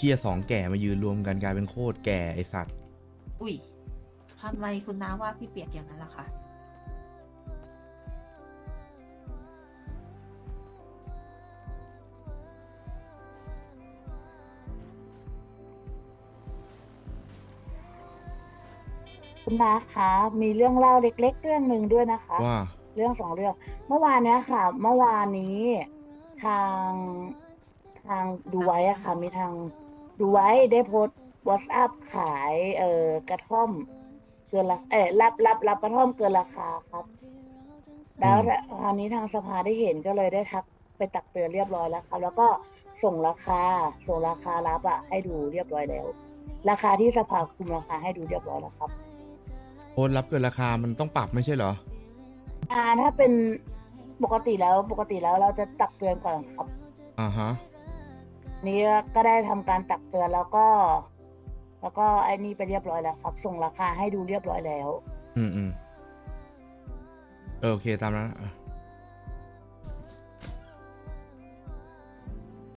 เชียร์สองแก่มายืนรวมกันกลายเป็นโคตรแก่ไอสัตว์ อุ้ยทำไมคุณน้าว่าพี่เปียกอย่างนั้นล่ะคะ คุณนาคะมีเรื่องเล่าเล็ก ๆ เรื่องหนึ่งด้วยนะคะ ว่า เรื่องสองเรื่อง เมื่อวานเนี้ยค่ะ เมื่อวานนี้ทางทางดูไว้อะค่ะ มีทางดูไว้ได้โพสต์วอทอัพขายเอ่อกระท่อม เกินราเอ่รับรับรับกระท่อมเกินราคาครับ แล้วอืม คราวนี้ทางสภาได้เห็นก็เลยได้ทักไปตักเตือนเรียบร้อยแล้วครับ แล้วก็ส่งราคาส่งราคารับอะให้ดูเรียบร้อยแล้ว ราคาที่สภาคุมราคาให้ดูเรียบร้อยแล้วครับ โอนรับเกินราคามันต้องปรับไม่ใช่เหรอ อ่าถ้าเป็นปกติแล้วปกติแล้วเราจะตักเตือนก่อนครับ อ่าฮะ นี่ก็ได้ทำการตักเตือนแล้วก็ แล้วก็ไอ้นี่ไปเรียบร้อยแล้วครับ ส่งราคาให้ดูเรียบร้อยแล้ว อืมอืมเออโอเคตามนั้นอะ